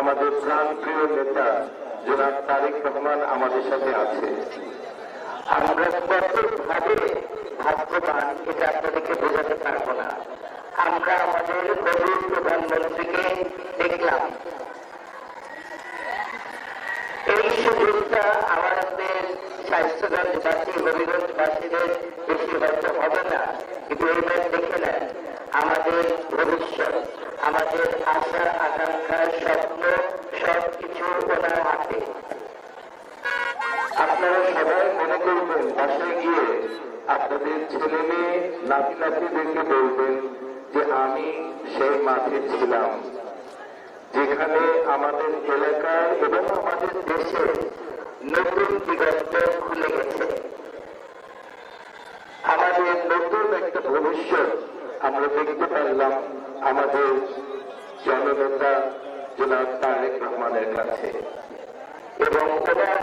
আমাদের প্রাণপ্রিয় নেতা জনাব তারেক রহমান আমাদের সাথে আছে। আমরা কঠোরভাবে ভাগ্যবান, এটা আপনাদেরকে বোঝাতে পারব না। আমরা আমাদের গরিব প্রধানমন্ত্রীকে দেখলাম। এই সুযোগটা আমাদের স্বাস্থ্যগঞ্জবাসী হবিগঞ্জবাসীদের বেশি হয়তো হবে না, কিন্তু এইবার দেখে নেন, আমাদের ভবিষ্যৎ, আমাদের আশা আকাঙ্ক্ষা স্বপ্ন আপনারা সবাই মনে করবেন, বাসায় গিয়ে আপনাদের ছেলে মেয়ে নাতি নাতিদেরকে বলবেন যে আমি সেই মাঠে ছিলাম। যেখানে আমাদের এলাকায় এবং আমাদের দেশে নতুন দিগন্ত খুলে গেছে। আমাদের নতুন একটা ভবিষ্যৎ আমরা দেখতে পারলাম আমাদের জননেতা জনাব তারেক রহমানের কাছে। এবং ওনার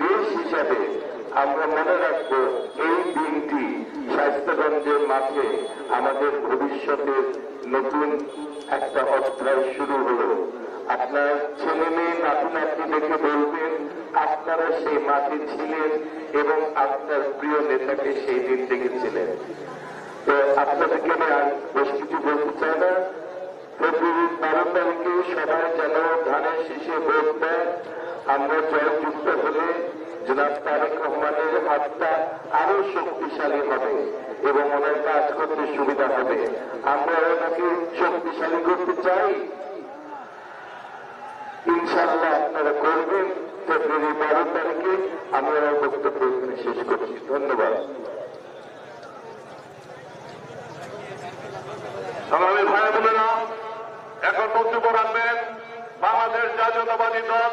দেশ হিসাবে আমরা মনে রাখব এই দিনটি স্বাস্থ্যগঞ্জের মাঠে আমাদের ভবিষ্যতের নতুন একটা অধ্যায় শুরু হলো। আপনার ছেলে মেয়ে নাতি নাতি দেখে বলবেন, আপনারা সেই মাঠে ছিলেন এবং আপনার প্রিয় নেতাকে সেই দিন দেখেছিলেন। তো আপনাদেরকে আমি আর বেশ কিছু বলতে চাই না। ফেব্রুয়ারির বারো তারিখে সবাই যেন ধানের শীষে ভোট দেয়। আমরা জয়যুক্ত হলে জনাব তারেক রহমানের হাতটা আরও শক্তিশালী হবে এবং ওনার কাজ করতে সুবিধা হবে। আমরা ওনাকে শক্তিশালী করতে চাই। ইনশাল্লাহ আপনারা করবেন। ফেব্রুয়ারি বারো তারিখে আমরা আমার বক্তব্য এখানে শেষ করছি। ধন্যবাদ। সংগ্রামী ভাই বোনেরা এখন বক্তব্য রাখবেন বাংলাদেশ জাতীয়তাবাদী দল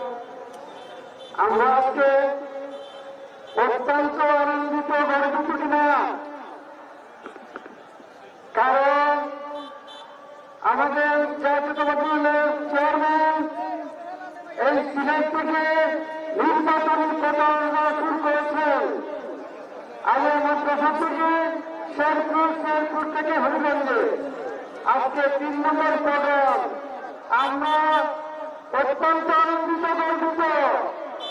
আমরা আজকে অত্যন্ত আনন্দিত, গর্বিত কিনা? কারণ আমাদের জাতীয়তাবাদী দলের চেয়ারম্যান এই সিলেট থেকে নির্বাচনী প্রচারণা শুরু করেছেন। আগে মাদ্রাসা থেকে শেরপুর শেরপুর থেকে হরিগঞ্জে। আজকে তিন নম্বর প্রোগ্রাম। আমরা অত্যন্ত আনন্দিত, গর্বিত।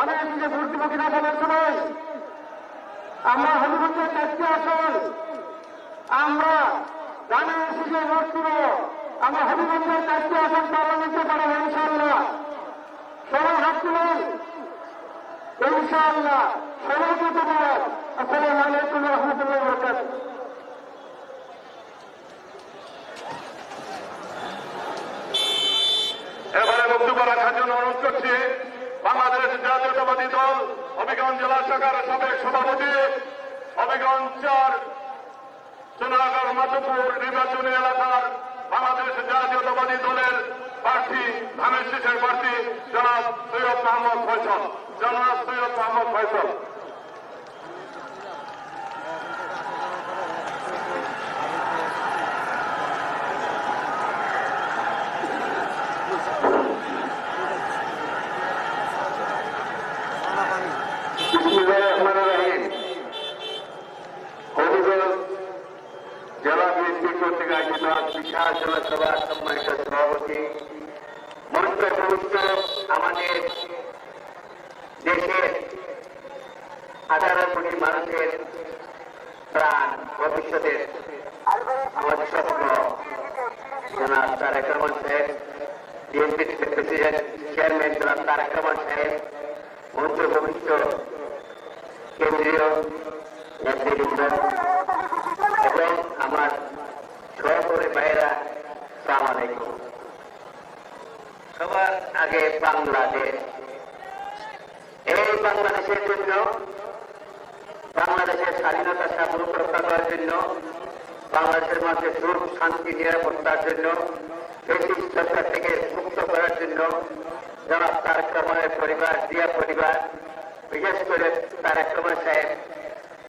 কানে এসেছে ভোট দিব কিনা বলার সময় আমরা হবিগঞ্জের চারটি আসন আমরা কানে এসেছে ভোট দিব আমরা হবিগঞ্জের চারটি আসন পার্লামেন্টে পারব ইনশাল্লাহ সবাই হাত তুলেন। ইনশাআল্লাহ। সবাইকে ধন্যবাদ আসসালামু আলাইকুম রহমতুল্লাহ বরকাত এবারে বক্তব্য রাখার জন্য অনুরোধ করছি বাংলাদেশ দল হবিগঞ্জ জেলা শাখার সাবেক সভাপতি, হবিগঞ্জ চার সোনাগড় মাধবপুর নির্বাচনী এলাকার বাংলাদেশ জাতীয়তাবাদী দলের প্রার্থী, ধানের শীষের প্রার্থী জনাব সৈয়দ মোহাম্মদ ফয়সল। জনাব সৈয়দ মোহাম্মদ ফয়সল। পরিচালনা সভার সম্মানিত সভাপতি। মঞ্চ উপস্থিত আমাদের দেশের হাজারো কোটি মানুষের প্রাণ, ভবিষ্যতের আমাদের স্বপ্ন। জনাব তারেক রহমান সাহেব, বিএনপি প্রেসিডেন্ট চেয়ারম্যান জনাব তারেক রহমান সাহেব মঞ্চ ভবিষ্য কেন্দ্রীয় নেতৃবৃন্দ। এবং আমার সহকর্মী ভাইয়েরা সালাম আলাইকুম সবার আগে বাংলাদেশ। এই বাংলাদেশের জন্য, বাংলাদেশের স্বাধীনতা সার্বভৌমত্ব রক্ষা করার জন্য, বাংলাদেশের মাঝে সুখ, শান্তি, নিরাপত্তার জন্য বেশি সরকার থেকে মুক্ত করার জন্য, জনাব তারেক রহমানের পরিবার, জিয়া পরিবার, বিশেষ করে তারেক রহমান সাহেব